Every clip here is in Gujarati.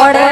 por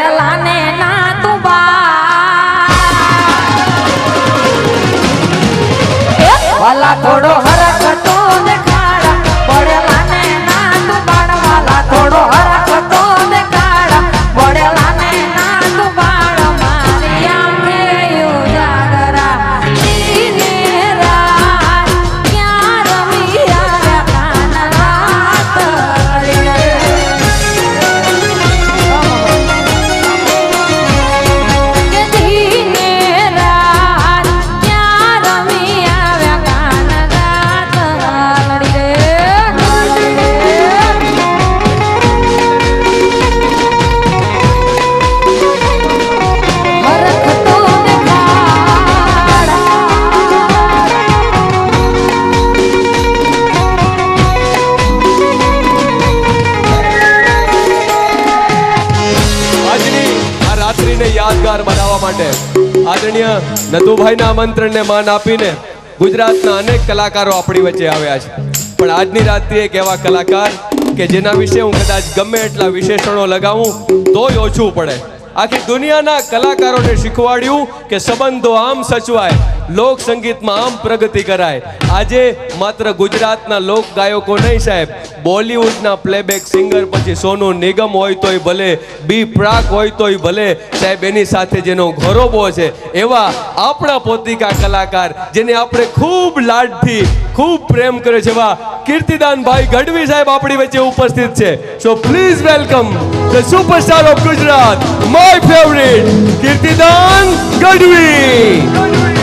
યાદગાર બનાવવા માટે. આદરણીય નતુભાઈના આમંત્રણને માન આપીને ગુજરાતના અનેક કલાકારો આપણી વચ્ચે આવ્યા છે. પણ આજની રાત્રે એક એવા કલાકાર કે જેના વિશે હું કદાચ ગમે એટલા વિશેષણો લગાવું, તોય ઓછું પડે. આખી દુનિયાના કલાકારોને શીખવાડ્યું કે સંબંધો આમ સચવાય લોક સંગીતમાં આમ પ્રગતિ કરાય. આજે માત્ર ગુજરાતના લોક ગાયકો નહીં સાહેબ, બોલિવૂડના પ્લેબેક સિંગર પછી સોનુ નિગમ હોય તોય ભલે, બી પ્રાક હોય તોય ભલે, સાહેબ, એની સાથે જેનો ઘરોબો છે, એવા આપણા પોતિકા કલાકાર જેને આપણે ખૂબ લાડથી, ખૂબ પ્રેમ કરે છે, એવા કીર્તિદાનભાઈ ગઢવી સાહેબ આપણી વચ્ચે ઉપસ્થિત છે. So please welcome the superstar of Gujarat my favourite Kirtidan Gadhvi.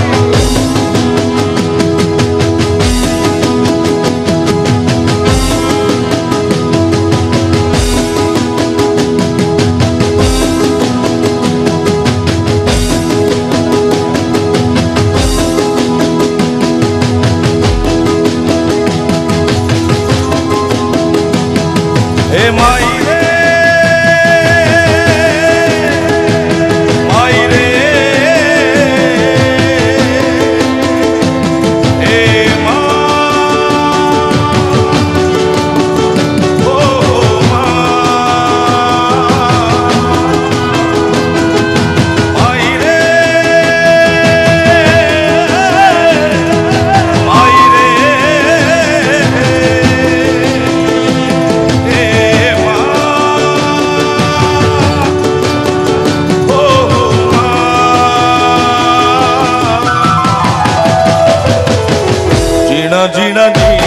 જીણા જીણા જી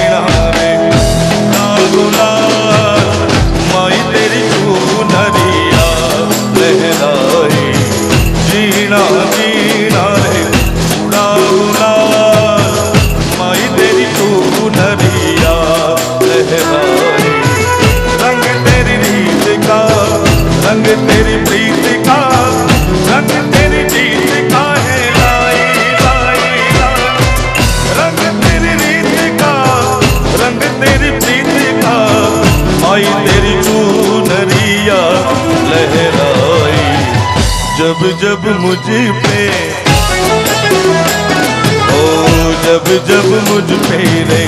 जब जब मुझ पे ओ जब जब मुझ पे रे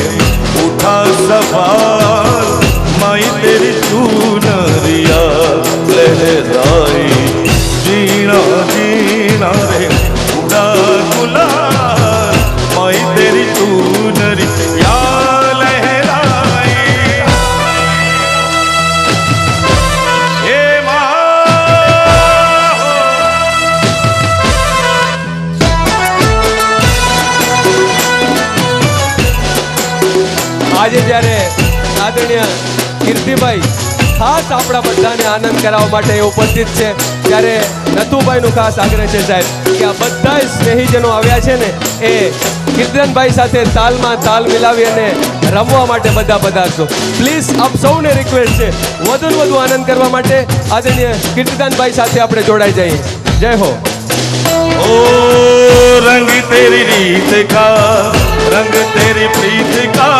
उठा सवाल माई तेरी चूनरिया लहराई जीना जीना रे આજે જ્યારે આદરણીય કીર્તિભાઈ ખાસ આપણા બધાને આનંદ કરાવવા માટે ઉપસ્થિત છે, ત્યારે નતુભાઈનું ખાસ આગ્રહ છે સાહેબ કે આ બધા સ્નેહીજનો આવ્યા છે ને, એ કીર્તનભાઈ સાથે તાલમાં તાલ મિલાવી અને રમવા માટે બધા પધારશો. પ્લીઝ આપ સૌને રિક્વેસ્ટ છે વધુ વધુ આનંદ કરવા માટે આદરણીય કીર્તિદાનભાઈ સાથે આપણે જોડાઈ જઈએ. જય હો. ओ रंग तेरी रीत का रंग तेरी प्रीत का